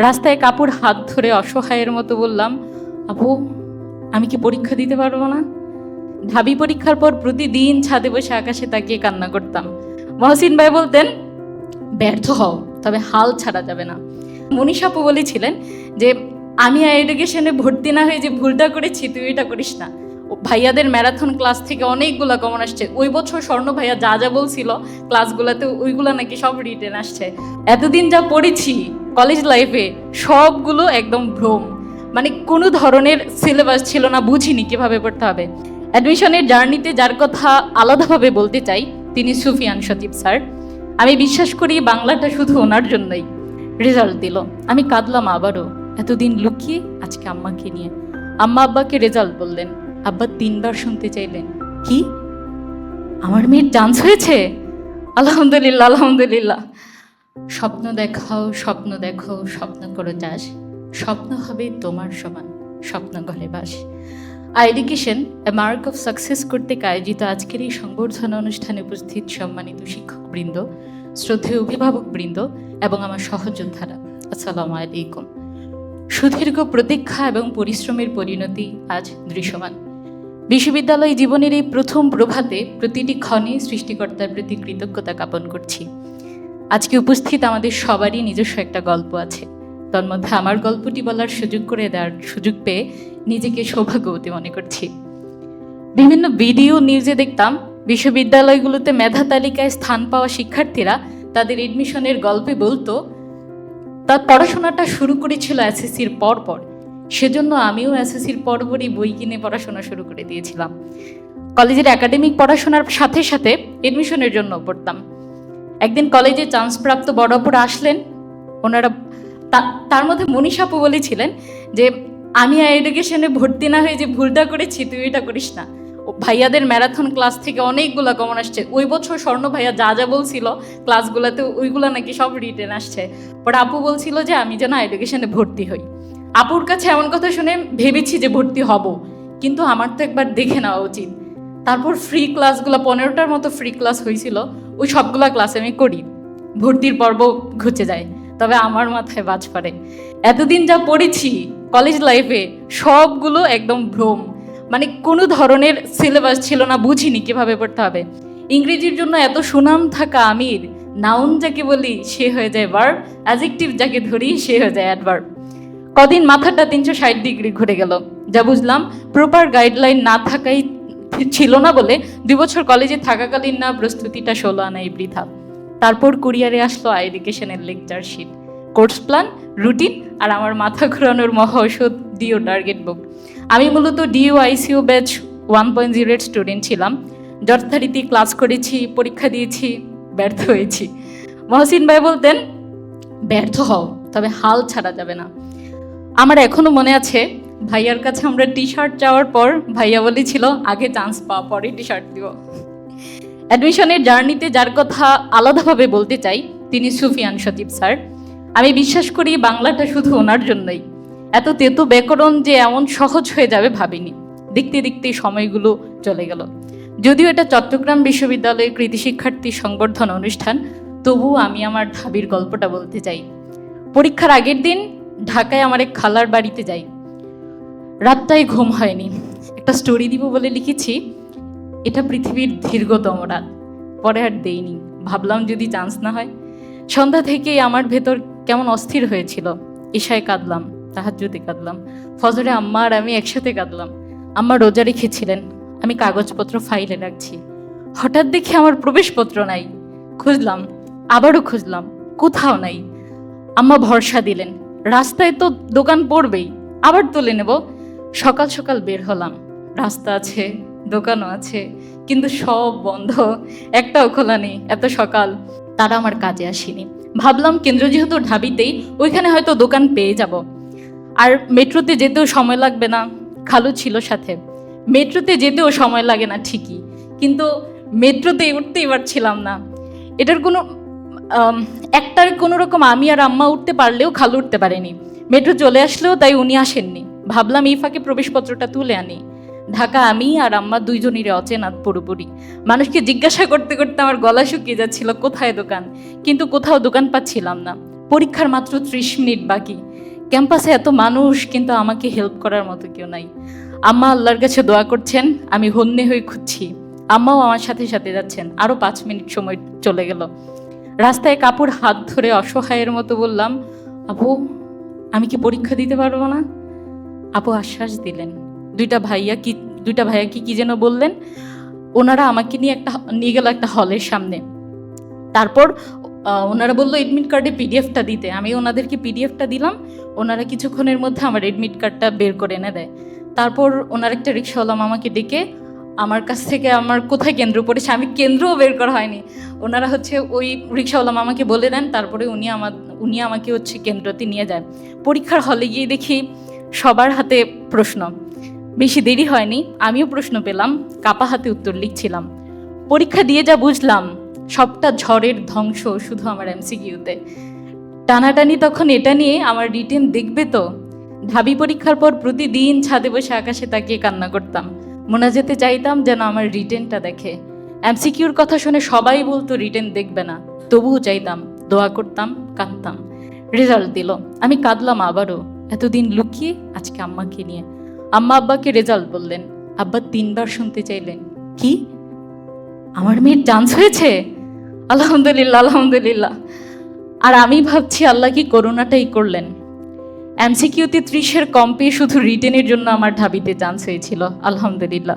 রাস্তায় কাপড় হাত ধরে অসহায়ের মতো বললাম, আপু, আমি কি পরীক্ষা দিতে পারব না? ঢাবি পরীক্ষার পর প্রতিদিন ছাদে বসে আকাশে তাকিয়ে কান্না করতাম। মহসিন ভাই বলতেন, ব্যর্থ হও, তবে হাল ছাড়া যাবে না। মনীষ আপু বলেছিলেন যে, আমি এডুকেশনে ভর্তি না হয়ে যে ভুলটা করেছি, তুই এটা করিস না। ভাইয়াদের ম্যারাথন ক্লাস থেকে অনেকগুলো কমন আসছে। ওই বছর স্বর্ণ ভাইয়া যা যা বলছিল ক্লাসগুলোতে ওইগুলো নাকি সব রিটেন আসছে। এতদিন যা পড়েছি কলেজ লাইফে সবগুলো একদম ভ্রম। মানে কোনো ধরনের সিলেবাস ছিল না, বুঝিনি কীভাবে পড়তে হবে। অ্যাডমিশনের জার্নিতে যার কথা আলাদাভাবে বলতে চাই, তিনি সুফিয়ান সচিব স্যার। আমি বিশ্বাস করি বাংলাটা শুধু ওনার জন্যই রেজাল্ট দিল। আমি কাঁদলাম আবারও। এতদিন লুকিয়ে আজকে আম্মাকে নিয়ে। আম্মা আব্বাকে রেজাল্ট বললেন। আব্বা তিনবার শুনতে চাইলেন। কি? আমার মেয়ের চান্স হয়েছে? আলহামদুলিল্লাহ আলহামদুলিল্লাহ। স্বপ্ন দেখাও, স্বপ্ন দেখো, স্বপ্ন করো চাষ। স্বপ্ন হবে তোমার সমান, স্বপ্ন ঘরে বাস। Education a mark of success কর্তৃক আয়োজিত আজকের এই সংবর্ধনা অনুষ্ঠানে উপস্থিত সম্মানিত শিক্ষকবৃন্দ, শ্রদ্ধেয় অভিভাবকবৃন্দ এবং আমার সহযোদ্ধারা, আসসালামু আলাইকুম। সুদীর্ঘ প্রতীক্ষা এবং পরিশ্রমের পরিণতি আজ দৃশ্যমান। বিশ্ববিদ্যালয় জীবনের এই প্রথম প্রভাতে প্রতিটি ক্ষণে সৃষ্টিকর্তার প্রতি কৃতজ্ঞতা জ্ঞাপন করছি। আজকে উপস্থিত আমাদের সবারই নিজস্ব একটা গল্প আছে। তার মধ্যে আমার গল্পটি বলার সুযোগ করে দেওয়ার সুযোগ পেয়ে নিজেকে সৌভাগ্যবতী মনে করছি। বিভিন্ন ভিডিও, নিউজে দেখতাম বিশ্ববিদ্যালয়গুলোতে মেধা তালিকায় স্থান পাওয়া শিক্ষার্থীরা তাদের এডমিশনের গল্পে বলতো, তার পড়াশোনাটা শুরু করেছিল এসএসসির পর পর। সেজন্য আমিও এসএসসির পরপরই বই কিনে পড়াশোনা শুরু করে দিয়েছিলাম। কলেজের একাডেমিক পড়াশোনার সাথে সাথে এডমিশনের জন্য পড়তাম। একদিন কলেজে চান্সপ্রাপ্ত বড় অপর আসলেন। ওনারা তার মধ্যে মনীষ আপু বলেছিলেন যে, আমি এডুকেশনে ভর্তি না হয়ে যে ভুলটা করেছি, তুই এটা করিস না। ভাইয়াদের ম্যারাথন ক্লাস থেকে অনেকগুলো কমন আসছে। ওই বছর স্বর্ণ ভাইয়া যা যা বলছিল, ক্লাসগুলোতে ওইগুলো নাকি সব রিটেন আসছে। পরে আপু বলছিল যে, আমি যেন এডুকেশনে ভর্তি হই। আপুর কাছে এমন কথা শুনে ভেবেছি যে, ভর্তি হব। কিন্তু আমার তো একবার দেখে নেওয়া উচিত। তারপর ফ্রি ক্লাসগুলো পনেরোটার মতো ফ্রি ক্লাস হয়েছিল ওই সবগুলো ক্লাস আমি করি। ভর্তির পর্ব ঘুচে যায়, তবে আমার মাথায় বাজ পারে এতদিন যা পড়েছি কলেজ লাইফে সবগুলো একদম ভ্রম। মানে কোনো ধরনের সিলেবাস ছিল না, বুঝিনি কীভাবে পড়তে হবে। ইংরেজির জন্য এত সুনাম থাকা আমির নাউন যাকে বলি, সে হয়ে যায় ভার্ব অ্যাজেক্টিভ যাকে ধরি, সে হয়ে যায় অ্যাডভার্ব কদিন মাথাটা তিনশো ষাট ডিগ্রি ঘুরে গেল। যা বুঝলাম প্রপার গাইডলাইন না থাকাই ছিল না বলে দুই বছর কলেজে থাকাকালীন না প্রস্তুতিটা ষোলো আনাই বৃথা। তারপর কুরিয়ারে আসলো আই এডুকেশনের lecture sheet. Course plan, routine আর আমার মাথা ঘোরানোর মহা ডিও টার্গেট বুক। আমি মূলত deo ICU batch one point zero এর স্টুডেন্ট ছিলাম। যথারীতি ক্লাস করেছি, পরীক্ষা দিয়েছি, ব্যর্থ হয়েছি। মহসিন ভাই বলতেন, ব্যর্থ হও, তবে হাল ছাড়া যাবে না। আমার এখনও মনে আছে ভাইয়ার কাছে আমরা টি শার্ট যাওয়ার পর ভাইয়া বলেছিল আগে চান্স পাওয়া, পরে টি শার্ট দিব। অ্যাডমিশনের জার্নিতে যার কথা আলাদাভাবে বলতে চাই, তিনি সুফিয়ান সচিব স্যার। আমি বিশ্বাস করি বাংলাটা শুধু ওনার জন্যই। এত তেতো ব্যাকরণ যে এমন সহজ হয়ে যাবে ভাবিনি। দেখতে দেখতে সময়গুলো চলে গেল। যদিও এটা চট্টগ্রাম বিশ্ববিদ্যালয়ের কৃতি শিক্ষার্থী সংবর্ধনা অনুষ্ঠান, তবুও আমি আমার ঢাবির গল্পটা বলতে চাই। পরীক্ষার আগের দিন ঢাকায় আমার এক খালার বাড়িতে যাই। রাতটাই ঘুম হয়নি। একটা স্টোরি দিব বলে লিখেছি, এটা পৃথিবীর দীর্ঘতম রাত, পরে আর দেইনি। ভাবলাম যদি চান্স না হয়, সন্ধ্যা থেকেই আমার ভেতর কেমন অস্থির হয়েছিল। ঈশায় কাঁদলাম, তাহাজ্জুদে কাঁদলাম, ফজরে আম্মা আর আমি একসাথে কাঁদলাম। আম্মা রোজা রেখেছিলেন, আমি কাগজপত্র ফাইলে রাখছি। হঠাৎ দেখি আমার প্রবেশপত্র নাই। খুঁজলাম, আবারও খুঁজলাম, কোথাও নাই। আম্মা ভরসা দিলেন, রাস্তায় তো দোকান পড়বেই, আবার তুলে নেব। সকাল সকাল বের হলাম। রাস্তা আছে, দোকানও আছে, কিন্তু সব বন্ধ। একটাও খোলা নেই, এত সকাল। তারা আমার কাজে আসেনি। ভাবলাম কেন্দ্র যেহেতু ঢাবিতেই, ওইখানে হয়তো দোকান পেয়ে যাব। আর মেট্রোতে যেতেও সময় লাগবে না, খালু ছিল সাথে। মেট্রোতে যেতেও সময় লাগে না ঠিকই, কিন্তু মেট্রোতে উঠতেই পারছিলাম না। এটার কোনো একটার কোনো রকম আমি আর আম্মা উঠতে পারলেও খালু উঠতে পারেনি। মেট্রো চলে আসলেও তাই উনি আসেননি। ভাবলাম এই ফাঁকে প্রবেশপত্রটা তুলে আনি। ঢাকা আমি আর আম্মা দুইজনেরই অচেনা পুরোপুরি। মানুষকে জিজ্ঞাসা করতে করতে আমার গলা শুকিয়ে যাচ্ছিল, কোথায় দোকান? কিন্তু কোথাও দোকান পাচ্ছিলাম না। পরীক্ষার মাত্র ত্রিশ মিনিট বাকি। ক্যাম্পাসে এত মানুষ, কিন্তু আমাকে হেল্প করার মতো কেউ নাই। আম্মা আল্লাহর কাছে দোয়া করছেন, আমি হন্যে হয়ে খুঁজছি। আম্মাও আমার সাথে সাথে যাচ্ছেন আরও পাঁচ মিনিট সময় চলে গেল। রাস্তায় কাপড় হাত ধরে অসহায়ের মতো বললাম আপু আমি কি পরীক্ষা দিতে পারব না? আপু আশ্বাস দিলেন, দুইটা ভাইয়া কি, দুইটা ভাইয়া কি কি যেন বললেন? ওনারা আমাকে নিয়ে একটা, নিয়ে গেল একটা হলের সামনে। তারপর ওনারা বলল এডমিট কার্ডে পিডিএফটা দিতে। আমি ওনাদেরকে পিডিএফটা দিলাম। ওনারা কিছুক্ষণের মধ্যে আমার এডমিট কার্ডটা বের করে এনে দেয়। তারপর ওনার একটা রিক্সাওয়ালা আমাকে ডেকে, আমার কাছ থেকে আমার কোথায় কেন্দ্র পড়েছে? আমি কেন্দ্রও বের করা হয়নি। ওনারা হচ্ছে ওই রিক্সাওয়ালা আমাকে বলে দেন। তারপরে উনি আমার, উনি আমাকে হচ্ছে কেন্দ্রতে নিয়ে যায়। পরীক্ষার হলে গিয়ে দেখি সবার হাতে প্রশ্ন। বেশি দেরি হয়নি, আমিও প্রশ্ন পেলাম, কাপা হাতে উত্তর লিখছিলাম। পরীক্ষা দিয়ে যা বুঝলাম, সবটা ঝড়ের ধ্বংস শুধু আমার এমসিকিউতে। টানাটানি তখন এটা নিয়ে আমার রিটেন দেখবে তো? ঢাবি পরীক্ষার পর প্রতিদিন ছাদে বসে আকাশে তাকিয়ে কান্না করতাম। মোনাজেতে চাইতাম যেন আমার রিটেনটা দেখে। এমসিকিউর কথা শুনে সবাই বলতো রিটেন দেখবে না। তবুও চাইতাম, দোয়া করতাম, কাঁদতাম। রেজাল্ট দিল। আমি কাঁদলাম আবারও। এতদিন লুকিয়ে আজকে আম্মাকে নিয়ে। আম্মা আব্বাকে রেজাল্ট বললেন। আব্বা তিনবার শুনতে চাইলেন। কি? আমার মেয়ের চান্স হয়েছে? আলহামদুলিল্লাহ আলহামদুলিল্লাহ। আর আমি ভাবছি আল্লাহ কি করোনাটাই করলেন। এমসিকিউতে ত্রিশের কম পেয়ে শুধু রিটেনের জন্য আমার ঢাবিতে চান্স হয়েছিল। আলহামদুলিল্লাহ।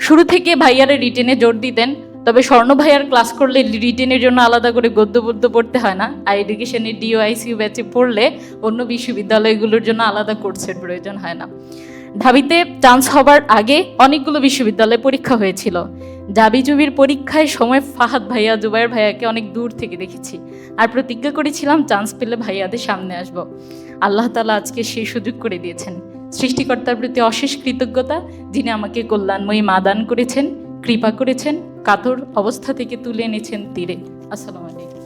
শুরু থেকে ভাইয়ারা রিটেনে জোর দিতেন। তবে স্বর্ণ ভাইয়ার ক্লাস করলে রিটেনের জন্য আলাদা করে গদ্য পদ্য পড়তে হয় না। আর এডুকেশনের ডিওআইসিউ ব্যাচে পড়লে অন্য বিশ্ববিদ্যালয়গুলোর জন্য আলাদা কোর্সের প্রয়োজন হয় না। ঢাবিতে চান্স হবার আগে অনেকগুলো বিশ্ববিদ্যালয়ে পরীক্ষা হয়েছিল। জাবি জুবির পরীক্ষায় সময় ফাহাদ ভাইয়া, জুবাইর ভাইয়াকে অনেক দূর থেকে দেখেছি। আর প্রতিজ্ঞা করেছিলাম চান্স পেলে ভাইয়াদের সামনে আসব। আল্লাহ তালা আজকে সেই সুযোগ করে দিয়েছেন। সৃষ্টিকর্তার প্রতি অশেষ কৃতজ্ঞতা, যিনি আমাকে কল্যাণময়ী মা দান করেছেন, কৃপা করেছেন কাতর অবস্থা থেকে তুলে এনেছেন তীরে। আসসালামু আলাইকুম।